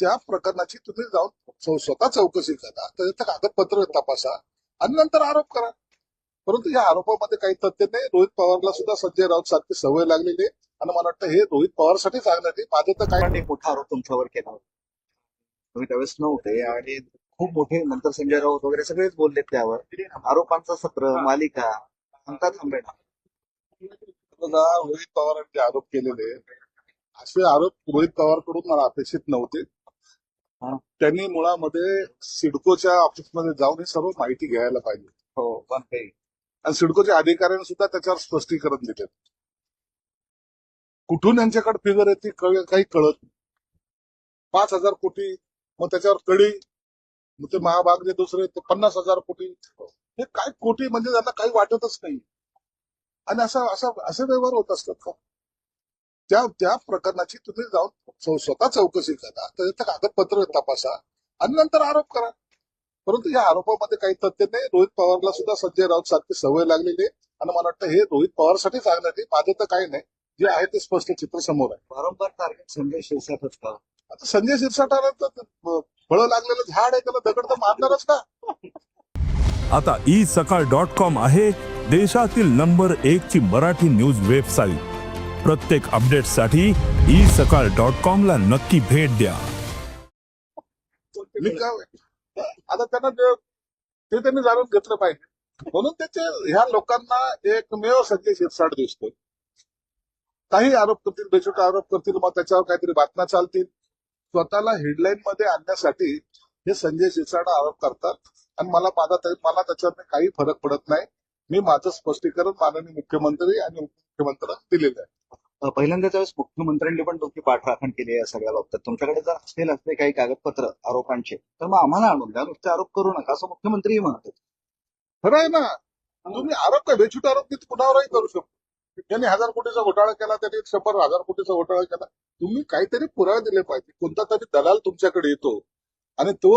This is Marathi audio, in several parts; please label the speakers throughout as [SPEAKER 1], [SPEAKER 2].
[SPEAKER 1] त्या प्रकरणाची तुम्ही जाऊन स्व- स्वतः चौकशी करा. त्याचं कागदपत्र तपासा आणि नंतर आरोप करा. परंतु या आरोपामध्ये काही तथ्य नाही. रोहित पवारला सुद्धा संजय राऊत सारखी सवय लागलेली आहे. आणि मला वाटतं हे रोहित पवारसाठी चांगलं नाही माझं तर काय
[SPEAKER 2] एक मोठा आरोप तुमच्यावर केला होता. तुम्ही त्यावेळेस नव्हते आणि खूप मोठे नंतर संजय राऊत वगैरे सगळेच बोलले त्यावर. आरोपांचं सत्र मालिका अंका थांबेना.
[SPEAKER 1] रोहित पवारांनी आरोप केलेले असे आरोप रोहित पवारकडून मला अपेक्षित नव्हते. त्यांनी मुळामध्ये सिडकोच्या ऑफिसमध्ये जाऊन ही सर्व माहिती घ्यायला पाहिजे.
[SPEAKER 2] हो पण काही
[SPEAKER 1] आणि सिडकोच्या अधिकाऱ्यांनी सुद्धा त्याच्यावर स्पष्टीकरण दिले कुठून यांच्याकडे फिगर येते काही कळत नाही. पाच हजार कोटी मग त्याच्यावर कडी मग ते महाभाग जे दुसरे ते पन्नास हजार कोटी. हे काय कोटी म्हणजे त्यांना काही वाटतच नाही. आणि असं असं असे व्यवहार होत असतात का? त्या त्या प्रकरणाची तुम्ही जाऊन स्व- स्वतः चौकशी करा. त्याचं कागदपत्र तपासा आणि नंतर आरोप करा. परंतु या आरोपामध्ये काही तथ्य नाही. रोहित पवारला सुद्धा संजय राऊत सारखी सवय लागलेली आहे. आणि मला वाटतं हे रोहित पवारसाठी चांगलं नाही माझं तर काही नाही. जे आहे ते स्पष्ट चित्र समोर आहे.
[SPEAKER 2] वारंवार टार्गेट संजय शिरसाटच का
[SPEAKER 1] आता संजय शिरसाटाला तर फळं लागलेलं झाड आहे. त्याला दगड तर मारणारच का?
[SPEAKER 3] आता ई सकाळ डॉट कॉम आहे देशातील नंबर एक ची मराठी न्यूज वेबसाईट प्रत्येक अपडेटसाठी ई सकाळ डॉट कॉम ला नक्की भेट द्या.
[SPEAKER 1] आता त्यांना ते त्यांनी जाणून घेतलं पाहिजे. म्हणून त्याचे ह्या लोकांना एकमेव संजय शिरसाट दिसतोय. काही आरोप करतील बेछूट आरोप करतील मग त्याच्यावर काहीतरी बातम्या चालतील. स्वतःला हेडलाईन मध्ये आणण्यासाठी हे संजय शिरसाट आरोप करतात. आणि मला माझा मला त्याच्यावर काही फरक पडत नाही. मी माझं स्पष्टीकरण माननीय मुख्यमंत्री आणि उपमुख्यमंत्र्यांना दिलेलं आहे.
[SPEAKER 2] पहिल्यांदा त्यावेळेस मुख्यमंत्र्यांनी पण तुमची पाठराखण केली या सगळ्या बाबतीत. तुमच्याकडे जर असतील असले काही कागदपत्र आरोपांचे तर मग आम्हाला आणून द्या. नुसते आरोप करू नका असं मुख्यमंत्रीही म्हणतात.
[SPEAKER 1] खरं आहे ना? तुम्ही आरोप काय? बेछूट आरोप मी कुणावरही करू शकतो. त्यांनी हजार कोटीचा घोटाळा केला त्यांनी शंभर हजार कोटीचा घोटाळा केला. तुम्ही काहीतरी पुरावे दिले पाहिजे. कोणता तरी दलाल तुमच्याकडे येतो आणि तो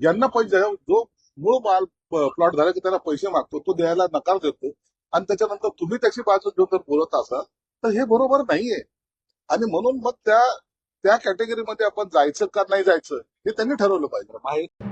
[SPEAKER 1] यांना पैसे जो मूळ माल प्लॉट झाला की त्याला पैसे मागतो तो द्यायला नकार देतो. आणि त्याच्यानंतर तुम्ही त्याची बाजू घेऊन जर बोलत असाल तर हे बरोबर नाहीये. आणि म्हणून मग त्या त्या कॅटेगरीमध्ये आपण जायचं का नाही जायचं हे त्यांनी ठरवलं पाहिजे.
[SPEAKER 2] महायु-